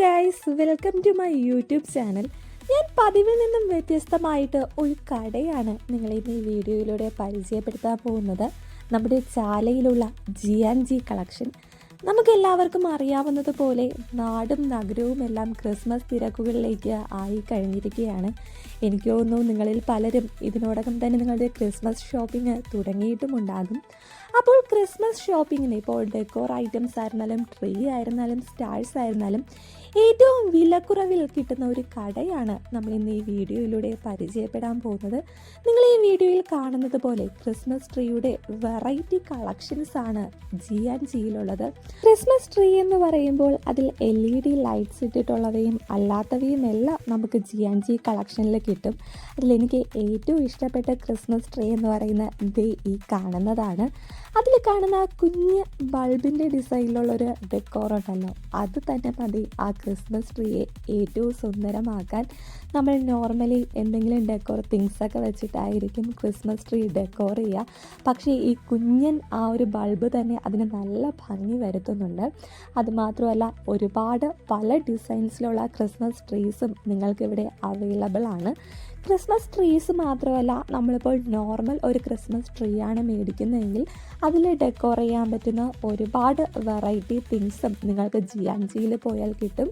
Viewers welcome to my YouTube channel ഞാൻ പതിവിൽ നിന്നും വ്യത്യസ്തമായിട്ട് ഒരു കടയാണ് നിങ്ങളെ ഇന്ന് ഈ വീഡിയോയിലൂടെ പരിചയപ്പെടുത്താൻ പോകുന്നത്. നമ്മുടെ ചാലയിലുള്ള ജി ആൻഡ് ജി കളക്ഷൻ നമുക്കെല്ലാവർക്കും അറിയാവുന്നതുപോലെ നാടും നഗരവും എല്ലാം ക്രിസ്മസ് തിരക്കുകളിലേക്ക് ആയി കഴിഞ്ഞിരിക്കുകയാണ്. എനിക്ക് തോന്നുന്നു നിങ്ങളിൽ പലരും ഇതിനോടകം തന്നെ നിങ്ങളുടെ ക്രിസ്മസ് ഷോപ്പിംഗ് തുടങ്ങിയിട്ടുമുണ്ടാകും അപ്പോൾ ക്രിസ്മസ് ഷോപ്പിങ്ങിന് ഇപ്പോൾ ഡെക്കോർ ഐറ്റംസ് ആയിരുന്നാലും ട്രീ ആയിരുന്നാലും സ്റ്റാഴ്സ് ആയിരുന്നാലും ഏറ്റവും വിലക്കുറവിൽ കിട്ടുന്ന ഒരു കടയാണ് നമ്മൾ ഇന്ന് ഈ വീഡിയോയിലൂടെ പരിചയപ്പെടാൻ പോകുന്നത്. നിങ്ങൾ ഈ വീഡിയോയിൽ കാണുന്നത് പോലെ ക്രിസ്മസ് ട്രീയുടെ വെറൈറ്റി കളക്ഷൻസ് ആണ് ജി ആൻഡ് ജിയിലുള്ളത് ക്രിസ്മസ് ട്രീ എന്ന് പറയുമ്പോൾ അതിൽ എൽ ഇ ഡി ലൈറ്റ്സ് ഇട്ടിട്ടുള്ളവയും അല്ലാത്തവയും എല്ലാം നമുക്ക് ജി ആൻഡ് ജി കളക്ഷനിൽ കിട്ടും. അതിൽ എനിക്ക് ഏറ്റവും ഇഷ്ടപ്പെട്ട ക്രിസ്മസ് ട്രീ എന്ന് പറയുന്ന ദേ ഈ കാണുന്നതാണ്. അതിൽ കാണുന്ന ആ കുഞ്ഞ് ബൾബിന്റെ ഡിസൈനിലുള്ള ഒരു ഡെക്കോർ ഉണ്ടല്ലോ അത് തന്നെ മതി. ആ ക്രിസ്മസ് ട്രീയെ ഏറ്റവും സുന്ദരമാക്കാൻ നമ്മൾ നോർമലി എന്തെങ്കിലും ഡെക്കോർ തിങ്സൊക്കെ വെച്ചിട്ടായിരിക്കും ക്രിസ്മസ് ട്രീ ഡെക്കോർ ചെയ്യുക. പക്ഷേ ഈ കുഞ്ഞൻ ആ ഒരു ബൾബ് തന്നെ അതിന് നല്ല ഭംഗി വരുത്തുന്നുണ്ട്. അതുമാത്രമല്ല ഒരുപാട് പല ഡിസൈൻസിലുള്ള ക്രിസ്മസ് ട്രീസും നിങ്ങൾക്കിവിടെ അവൈലബിൾ ആണ്. ക്രിസ്മസ് ട്രീസ് മാത്രമല്ല നമ്മളിപ്പോൾ നോർമൽ ഒരു ക്രിസ്മസ് ട്രീ ആണ് മേടിക്കുന്നതെങ്കിൽ അതിൽ ഡെക്കോർ ചെയ്യാൻ പറ്റുന്ന ഒരുപാട് വെറൈറ്റി തിങ്സും നിങ്ങൾക്ക് ജി ആൻ ജിയിൽ പോയാൽ കിട്ടും.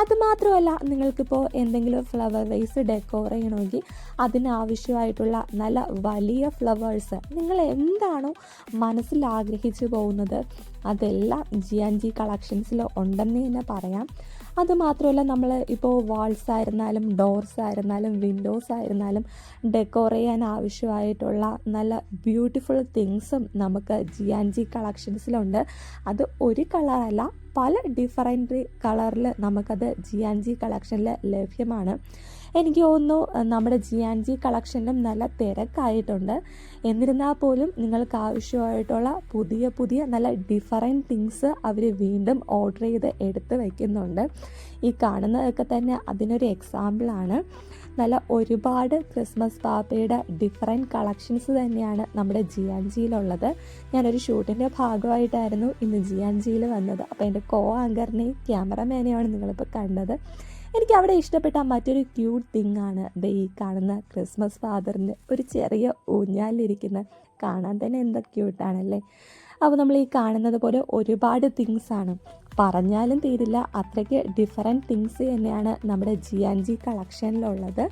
അതുമാത്രമല്ല നിങ്ങൾക്കിപ്പോൾ എന്തെങ്കിലും ഫ്ലവർ വേസ് ഡെക്കോർ ചെയ്യണമെങ്കിൽ അതിനാവശ്യമായിട്ടുള്ള നല്ല വലിയ ഫ്ലവേഴ്സ് നിങ്ങൾ എന്താണോ മനസ്സിൽ ആഗ്രഹിച്ചു പോകുന്നത് അതെല്ലാം ജി ആൻഡ് ജി കളക്ഷൻസിൽ ഉണ്ടെന്ന് തന്നെ പറയാം. അതുമാത്രമല്ല നമ്മൾ ഇപ്പോൾ വാൾസ് ആയിരുന്നാലും ഡോർസ് ആയിരുന്നാലും വിൻഡോസ് ആയിരുന്നാലും ഡെക്കോർ ചെയ്യാൻ ആവശ്യമായിട്ടുള്ള നല്ല ബ്യൂട്ടിഫുൾ തിങ്സും നമുക്ക് ജി ആൻഡ് ജി കളക്ഷൻസിലുണ്ട് അത് ഒരു കളറല്ല പല ഡിഫറന്റ് കളറിൽ നമുക്കത് ജി ആൻഡ് ജി കളക്ഷനിൽ ലഭ്യമാണ്. എനിക്ക് തോന്നുന്നു നമ്മുടെ ജി ആൻഡ് ജി കളക്ഷനിലും നല്ല തിരക്കായിട്ടുണ്ട്. എന്നിരുന്നാൽ പോലും നിങ്ങൾക്ക് ആവശ്യമായിട്ടുള്ള പുതിയ പുതിയ നല്ല ഡിഫറന്റ് തിങ്സ് അവർ വീണ്ടും ഓർഡർ ചെയ്ത് എടുത്ത് വയ്ക്കുന്നുണ്ട് ഈ കാണുന്നതൊക്കെ തന്നെ അതിനൊരു എക്സാമ്പിളാണ് നല്ല ഒരുപാട് ക്രിസ്മസ് പാപ്പയുടെ ഡിഫറെന്റ് കളക്ഷൻസ് തന്നെയാണ് നമ്മുടെ ജി ആൻഡ് ജിയിലുള്ളത് ഞാനൊരു ഷൂട്ടിന്റെ ഭാഗമായിട്ടായിരുന്നു ഇന്ന് ജി ആൻഡ് ജിയിൽ വന്നത്. അപ്പോൾ എന്റെ കോ ആങ്കറിനെയും ക്യാമറമാനെയാണ് നിങ്ങളിപ്പോൾ കണ്ടത്. എനിക്ക് അവിടെ ഇഷ്ടപ്പെട്ട മറ്റൊരു ക്യൂട്ട് ആണ് ദേ ഈ കാണുന്ന ക്രിസ്മസ് ഫാദറിന് ഒരു ചെറിയ ഊഞ്ഞാലിരിക്കുന്ന കാണാൻ തന്നെ എന്താ ക്യൂട്ടാണല്ലേ അപ്പോൾ നമ്മൾ ഈ കാണുന്നത് പോലെ ഒരുപാട് തിങ്സ് ആണ്. പറഞ്ഞാലും തീരില്ല അത്രയ്ക്ക് ഡിഫറെന്റ് തിങ്സ് തന്നെയാണ് നമ്മുടെ ജി ആൻ ജി കളക്ഷനിലുള്ളത്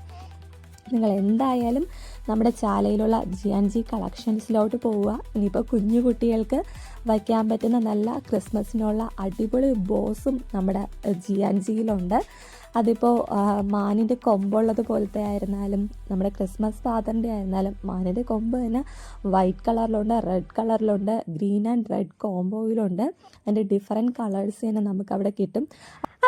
നിങ്ങൾ എന്തായാലും നമ്മുടെ ചാലയിലുള്ള ജി ആൻ ജി കളക്ഷൻസിലോട്ട് പോവുക. ഇനിയിപ്പോൾ കുഞ്ഞു കുട്ടികൾക്ക് വയ്ക്കാൻ പറ്റുന്ന നല്ല ക്രിസ്മസിനുള്ള അടിപൊളി ബോസും നമ്മുടെ ജി ആൻ ജിയിലുണ്ട് അതിപ്പോൾ മാനിന്റെ കൊമ്പുള്ളത് പോലത്തെ ആയിരുന്നാലും നമ്മുടെ ക്രിസ്മസ് ഫാദറിന്റെ ആയിരുന്നാലും മാനിന്റെ കൊമ്പ് തന്നെ വൈറ്റ് കളറിലുണ്ട് റെഡ് കളറിലുണ്ട് ഗ്രീൻ ആൻഡ് റെഡ് കോംബോയിലുണ്ട്. അതിന്റെ ഡിഫറെന്റ് കളേഴ്സ് തന്നെ നമുക്ക് അവിടെ കിട്ടും.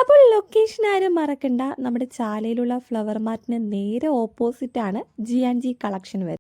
അപ്പോൾ ലൊക്കേഷൻ ആരും മറക്കണ്ട. നമ്മുടെ ചാലയിലുള്ള ഫ്ലവർ മാർട്ടിന് നേരെ ഓപ്പോസിറ്റാണ് ജി ആൻഡ് ജി കളക്ഷൻ വരുന്നത്.